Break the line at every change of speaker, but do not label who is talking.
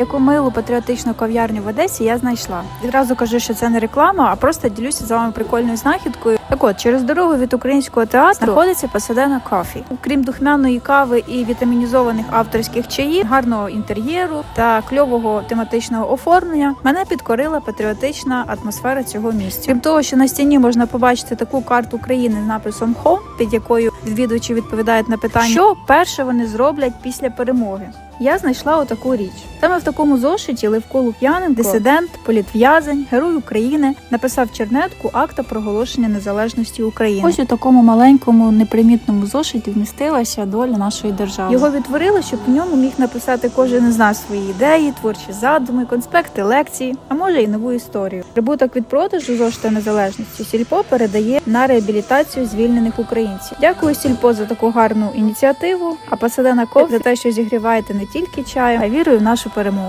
Яку милу патріотичну кав'ярню в Одесі я знайшла. Відразу кажу, що це не реклама, а просто ділюся з вами прикольною знахідкою. Так от, через дорогу від українського театру знаходиться Pasadena Coffee. Крім духмяної кави і вітамінізованих авторських чаїв, гарного інтер'єру та кльового тематичного оформлення, мене підкорила патріотична атмосфера цього місця. Крім того, що на стіні можна побачити таку карту України з написом Home, під якою відвідувачі відповідають на питання, що перше вони зроблять після перемоги. Я знайшла отаку річ. Саме в такому зошиті Левко Лук'яненко, дисидент, політв'язень, герой України, написав чернетку акта проголошення незалежності України. Ось у такому маленькому непримітному зошиті вмістилася доля нашої держави. Його відтворили, щоб в ньому міг написати кожен із нас свої ідеї, творчі задуми, конспекти, лекції, а може й нову історію. Прибуток від продажу зошита незалежності Сільпо передає на реабілітацію звільнених українців. Дякую Сільпо за таку гарну ініціативу. А Пасадена Кофе за те, що зігріваєте не тільки чаю, а вірою в нашу перемогу.